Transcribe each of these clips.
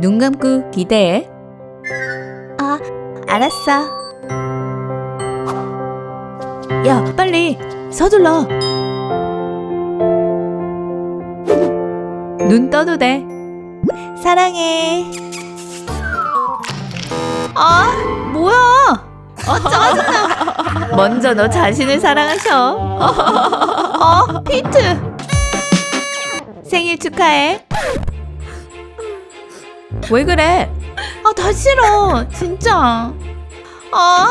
눈 감고 기대해. 아, 알았어. 야, 빨리 서둘러. 눈 떠도 돼. 사랑해. 아, 뭐야? 아, 짜증나. 먼저 너 자신을 사랑하셔. 어, 피트. 생일 축하해. 왜 그래? 아, 다 싫어. 진짜. 아,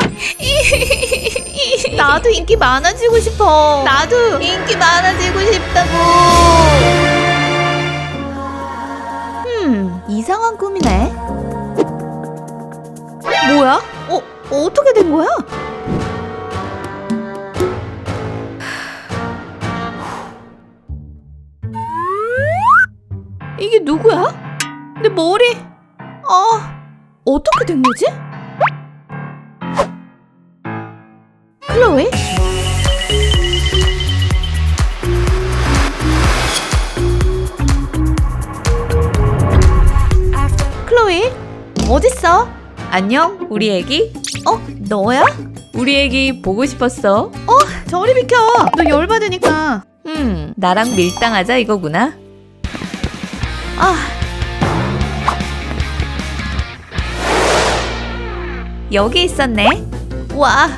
나도 인기 많아지고 싶어. 나도 인기 많아지고 싶다고. 음, 이상한 꿈이네. 뭐야? 어, 어떻게 된 거야? 이게 누구야? 내 머리. 아, 어떻게 된 거지? 클로에? 클로에? 어딨어? 안녕, 우리 애기. 어? 너야? 우리 애기 보고 싶었어. 저리 비켜. 너 열받으니까. 음, 나랑 밀당하자 이거구나. 아, 여기 있었네. 와.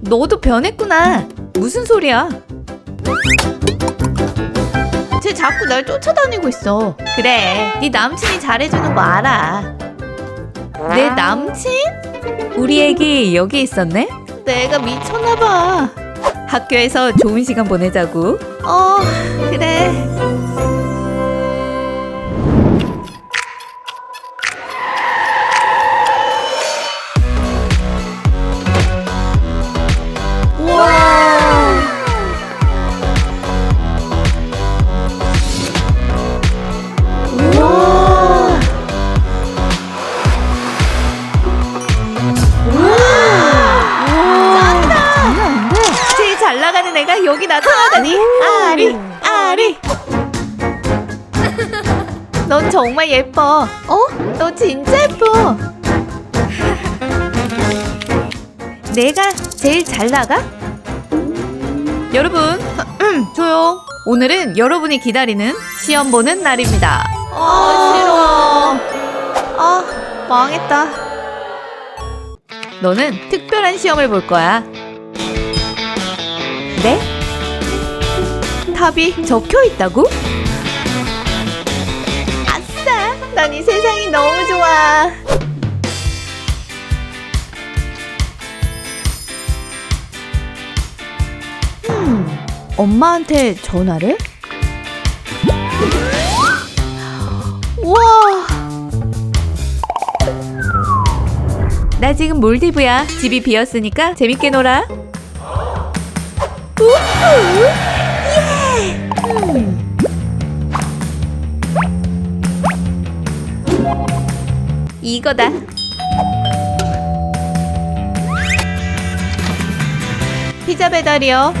너도 변했구나. 무슨 소리야? 쟤 자꾸 날 쫓아다니고 있어. 그래. 네 남친이 잘해주는 거 알아. 내 남친? 우리 애기 여기 있었네. 내가 미쳤나 봐. 학교에서 좋은 시간 보내자고. 어, 그래. 나타나다니. 아리, 아리. 넌 정말 예뻐. 어? 너 진짜 예뻐. 내가 제일 잘 나가? 여러분, 조용. 오늘은 여러분이 기다리는 시험 보는 날입니다. 아, 싫어. 아, 망했다. 너는 특별한 시험을 볼 거야. 네? 답이 적혀 있다고? 아싸! 난 이 세상이 너무 좋아. 음, 엄마한테 전화를? 우와! 나 지금 몰디브야. 집이 비었으니까 재밌게 놀아. 우후! 이거다. 피자 배달이요.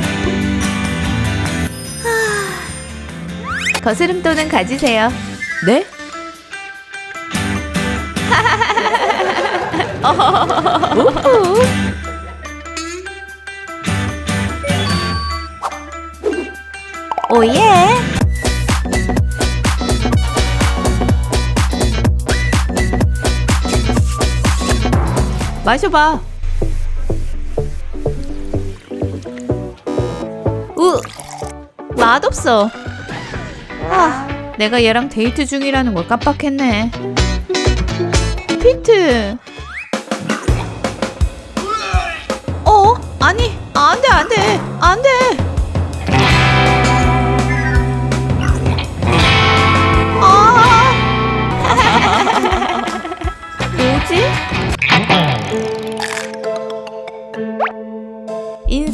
거스름 돈은 가지세요. 네? 우후! 오예! 마셔봐. 우! 맛없어. 아, 내가 얘랑 데이트 중이라는 걸 깜빡했네. 피트. 어? 아니, 안 돼, 안 돼, 안 돼.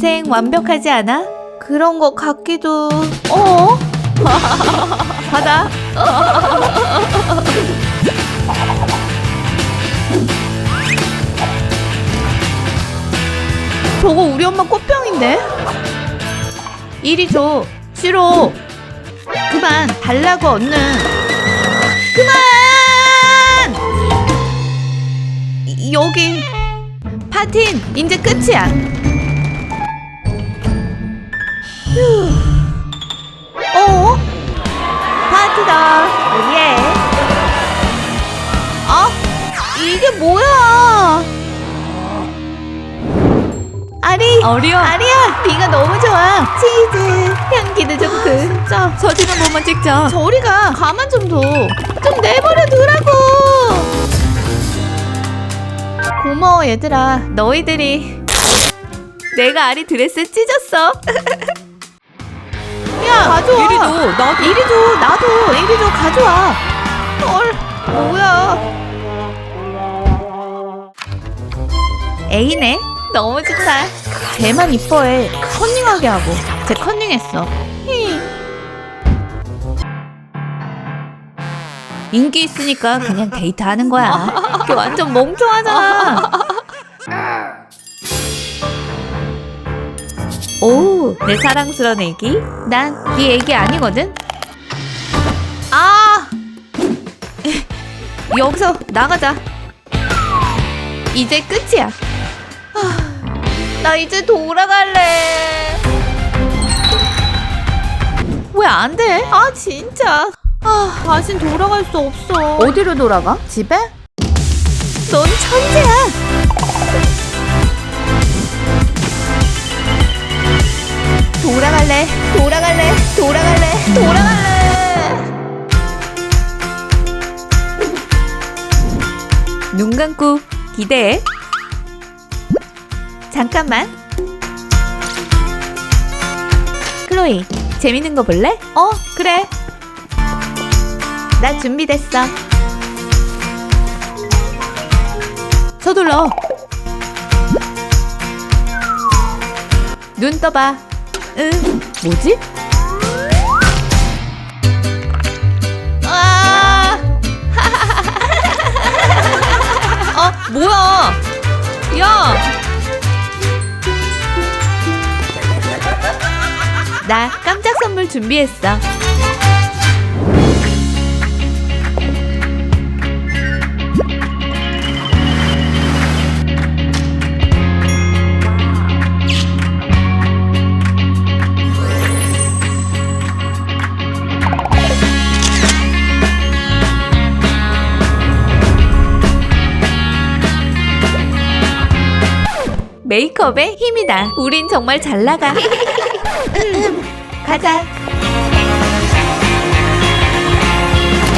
인생 완벽하지 않아? 그런 것 같기도. 어? 받아. 저거 우리 엄마 꽃병인데? 이리 줘. 싫어. 그만 달라고 얼른. 그만! 여기 파틴 이제 끝이야. 휴. 어? 파티다. 예. 아, 이게 뭐야? 아리. 어려. 아리야, 네가 너무 좋아. 치즈, 향기도 좋고. 진짜. 서진 한 번만 찍자. 저리 가 가만 좀 둬. 좀 내버려 두라고. 고마워 얘들아. 너희들이 내가 아리 드레스 찢었어. 야 가져와. 이리 줘. 나도. 이리 줘. 나도 이리 줘. 가져와. 헐 뭐야? A네. 너무 좋다. 쟤만 이뻐해. 컨닝하게 하고. 쟤 컨닝했어. 히. 인기 있으니까 그냥 데이트하는 거야. 걔 완전 멍청하잖아. 오, 내 사랑스러운 애기. 난 네 애기 아니거든. 아, 여기서 나가자. 이제 끝이야. 아, 나 이제 돌아갈래. 왜 안 돼? 아 진짜. 아 다신 돌아갈 수 없어. 어디로 돌아가? 집에? 넌 천재야. 돌아갈래. 눈 감고 기대해. 잠깐만. 클로이, 재밌는 거 볼래? 어, 그래. 나 준비됐어. 서둘러. 눈 떠봐. 응. 뭐지? 뭐야? 야! 나 깜짝 선물 준비했어. 메이크업의 힘이다. 우린 정말 잘 나가. 가자.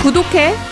구독해.